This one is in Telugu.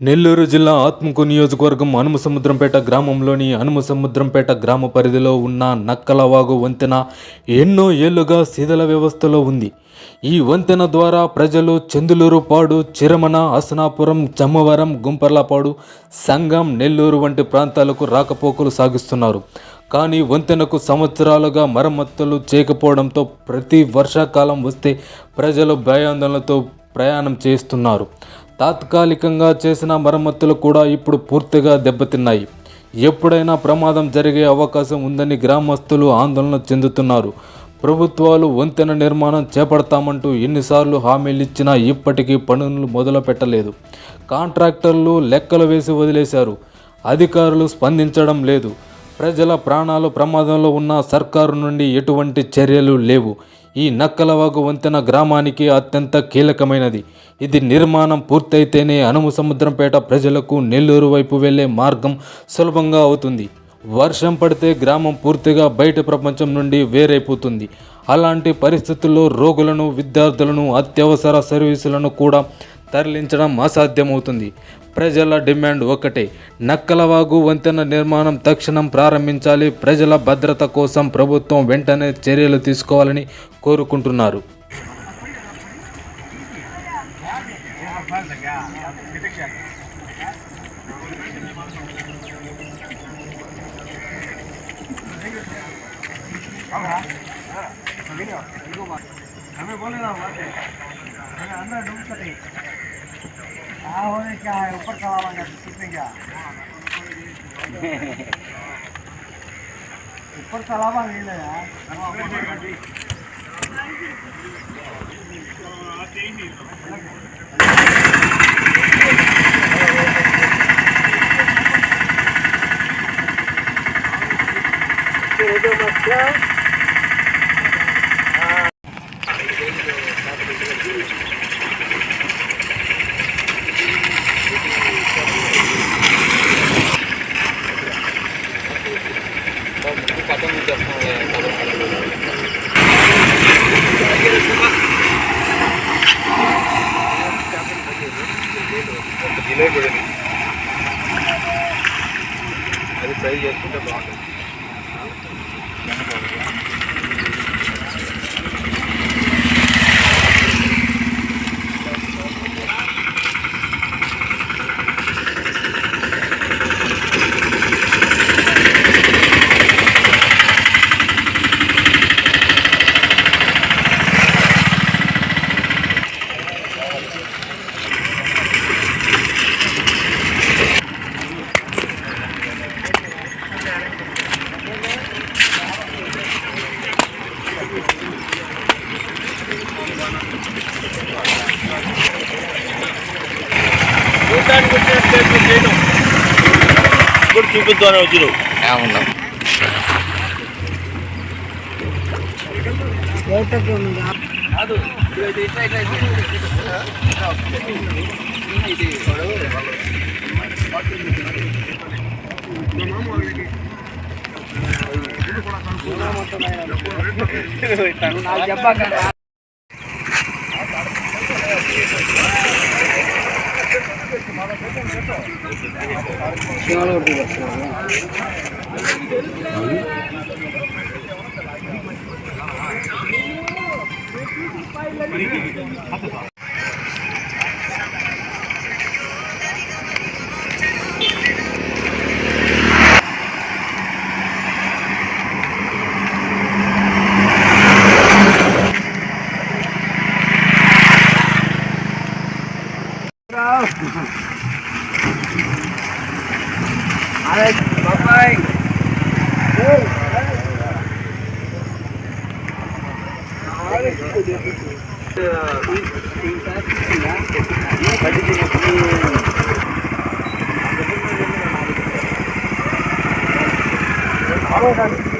నెల్లూరు జిల్లా ఆత్మకు నియోజకవర్గం అనుమసముద్రంపేట గ్రామంలోని అనుమసముద్రంపేట గ్రామ పరిధిలో ఉన్న నక్కలవాగు వంతెన ఎన్నో ఏళ్ళుగా శిథిల వ్యవస్థలో ఉంది. ఈ వంతెన ద్వారా ప్రజలు చందులూరుపాడు చిరమణ అసనాపురం జమ్మవరం గుంపర్లపాడు సంగం నెల్లూరు వంటి ప్రాంతాలకు రాకపోకలు సాగిస్తున్నారు. కానీ వంతెనకు సంవత్సరాలుగా మరమ్మతులు చేయకపోవడంతో ప్రతి వర్షాకాలం వస్తే ప్రజలు భయాందోళనతో ప్రయాణం చేస్తున్నారు. తాత్కాలికంగా చేసిన మరమ్మతులు కూడా ఇప్పుడు పూర్తిగా దెబ్బతిన్నాయి. ఎప్పుడైనా ప్రమాదం జరిగే అవకాశం ఉందని గ్రామస్తులు ఆందోళన చెందుతున్నారు. ప్రభుత్వాలు వంతెన నిర్మాణం చేపడతామంటూ ఎన్నిసార్లు హామీలు ఇచ్చినా ఇప్పటికీ పనులు మొదలు పెట్టలేదు కాంట్రాక్టర్లు లెక్కలు వేసి వదిలేశారు. అధికారులు స్పందించడం లేదు. ప్రజల ప్రాణాలు ప్రమాదంలో ఉన్న సర్కారు నుండి ఎటువంటి చర్యలు లేవు. ఈ నక్కలవాగు వంతెన గ్రామానికి అత్యంత కీలకమైనది. ఇది నిర్మాణం పూర్తయితేనే అనుము సముద్రంపేట ప్రజలకు నెల్లూరు వైపు వెళ్ళే మార్గం సులభంగా అవుతుంది. వర్షం పడితే గ్రామం పూర్తిగా బయట ప్రపంచం నుండి వేరైపోతుంది. అలాంటి పరిస్థితుల్లో రోగులను విద్యార్థులను అత్యవసర సర్వీసులను కూడా తరలించడం అసాధ్యమవుతుంది. ప్రజల డిమాండ్ ఒకటే నక్కలవాగు వంతెన నిర్మాణం తక్షణం ప్రారంభించాలి. ప్రజల భద్రత కోసం ప్రభుత్వం వెంటనే చర్యలు తీసుకోవాలని కోరుకుంటున్నారు. हमें बोले ना बात हमें अंदर डूब सके कहाँ होने, क्या है? ऊपर चला लगा कितने क्या? ऊपर चलावा नहीं ले यार। అది ట్రై చేసుకుంటే బాగుంటుంది. చూడటానికి వచ్చిన ప్లేస్ చేయడం. ఇప్పుడు చూపిద్దామని వచ్చినావు ఉన్నాం కాదు ఇది ఇట్లా ఇట్లా শিয়াল উঠে যাচ্ছে Thank you. Alright, bye-bye. Thank you.